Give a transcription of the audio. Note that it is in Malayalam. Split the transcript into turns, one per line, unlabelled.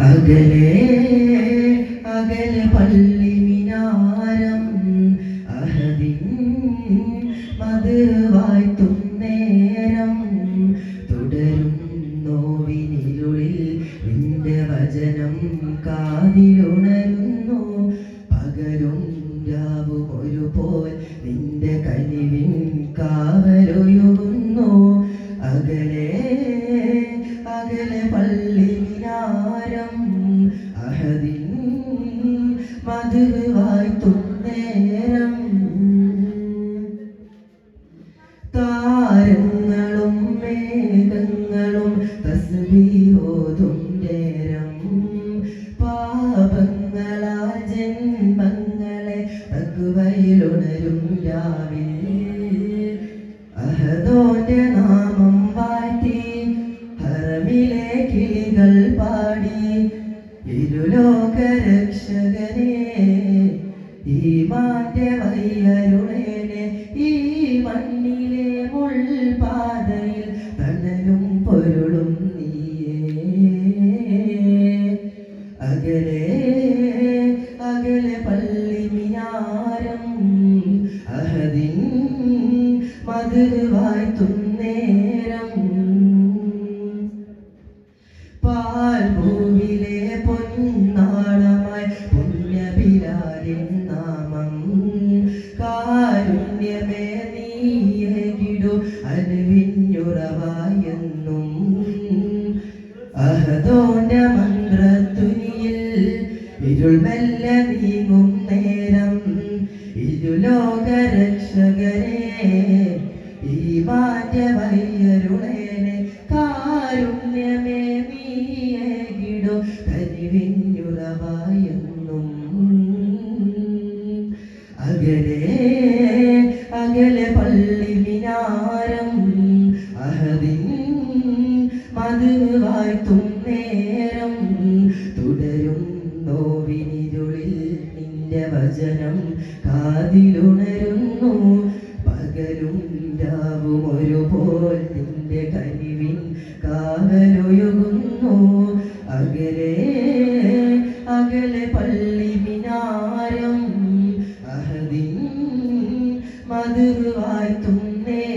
അകലെ അകലെ പള്ളി മിനാരം അഹദിൻ മധുവായ്ത്തും തുന്നേരം. തുടരും നിന്റെ വചനം കാതിലുണരുന്നു. പകരും രാവും മധുവായ്ത്തും നേരം താരങ്ങളും മേഘങ്ങളും തസ്ബീഹോതും നേരം പാപങ്ങളാ ജന്മങ്ങളെ തക്കുവയിലുണരും രാവിൽ അഹദോന്റെ നാമം ഇരുലോക രക്ഷകനെ ഈ മാറ്റ വയ്യരുളേനെ ഈ മണ്ണിലെ മുൾപാതയിൽ തണലും പൊരുളും നീയേ. അകലെ അകലെ പള്ളി മിനാരം അഹദിൻ മധുവായ്ത്തും തുന്നേരം. പാൽ പൊന്നാളമായി കാരുണ്യമേ നീയേകിടു അനുവിഞ്ഞുറവായെന്നും അഹദോന മന്ത്രത്തുനിയിൽ ഇരുൾ മെല്ലെ നീങ്ങും നേരം ഇരുലോക രക്ഷകരെ ഈ മാറ്റവയ്യരുളേനെ കാരുണ്യമേ നീയേകിടു കരിവിഞ്ഞുറവായെന്നും അകലെ അകലെ അത് വാഴ്ത്തും നേരം തുടരും നോവിനിരുളിൽ നിന്റെ വചനം കാതിലുണരുന്നു. പകലും രാവും ഒരുപോൽ നിന്റെ കനിവിൻ കാവലൊഴുകുന്നു. അകലെ അകലെ പള്ളി മിനാരം അഹദിൻ മധുവായി തുന്നേ